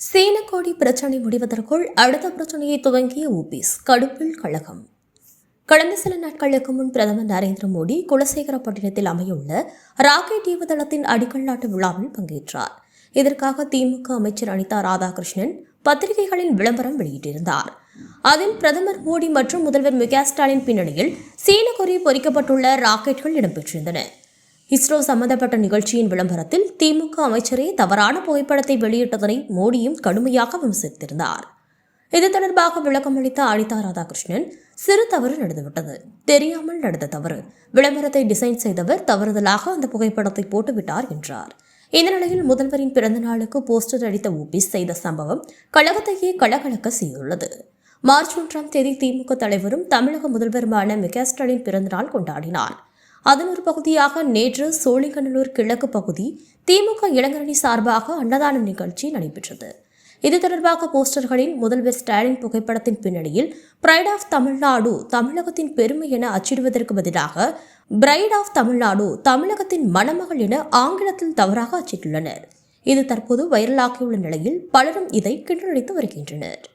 சேனக்கோடி பிரச்சனை முடிவதற்குள் அடுத்த பிரச்சனையை துவங்கிய ஓபிஎஸ் கடுப்பில் கழகம். கடந்த சில நாட்களுக்கு முன் பிரதமர் நரேந்திர மோடி குலசேகரப்பட்டினத்தில் அமையுள்ள ராக்கெட் ஏவுதளத்தின் அடிக்கல் நாட்டு விழாவில் பங்கேற்றார். இதற்காக திமுக அமைச்சர் அனிதா ராதாகிருஷ்ணன் பத்திரிகைகளில் விளம்பரம் வெளியிட்டிருந்தார். அதில் பிரதமர் மோடி மற்றும் முதல்வர் மு க ஸ்டாலின் பின்னணியில் சீனகொரி பொறிக்கப்பட்டுள்ள ராக்கெட்கள் இடம்பெற்றிருந்தன. இஸ்ரோ சம்பந்தப்பட்ட நிகழ்ச்சியின் விளம்பரத்தில் திமுக அமைச்சரே தவறான புகைப்படத்தை வெளியிட்டதனை மோடியும் கடுமையாக விமர்சித்திருந்தார் இது தொடர்பாக விளக்கமளித்த அனிதா ராதாகிருஷ்ணன் சிறு தவறு நடந்துவிட்டது. தெரியாமல் நடந்த தவறு. விளம்பரத்தை டிசைன் செய்தவர் தவறுதலாக அந்த புகைப்படத்தை போட்டுவிட்டார் என்றார். இந்த நிலையில் முதல்வரின் பிறந்த நாளுக்கு போஸ்டர் அடித்த ஓபிஸ் செய்த சம்பவம் கழகத்தையே கலகலக்க செய்துள்ளது. மார்ச் ஒன்றாம் தேதி திமுக தலைவரும் தமிழக முதல்வருமான மு ஸ்டாலின் பிறந்தநாள் கொண்டாடினார். அதன் ஒரு பகுதியாக நேற்று சோழிங்கநல்லூர் கிழக்கு பகுதி திமுக இளைஞரணி சார்பாக அன்னதான நிகழ்ச்சி நடைபெற்றது. இது தொடர்பாக போஸ்டர்களின் முதல்வர் ஸ்டாலின் புகைப்படத்தின் பின்னணியில் பிரைட் ஆஃப் தமிழ்நாடு தமிழகத்தின் பெருமை என அச்சிடுவதற்கு பதிலாக பிரைட் ஆஃப் தமிழ்நாடு தமிழகத்தின் மணமகள் என ஆங்கிலத்தில் தவறாக அச்சிட்டுள்ளனர். இது தற்போது வைரலாகியுள்ள நிலையில் பலரும் இதை கிண்டலடித்து வருகின்றனர்.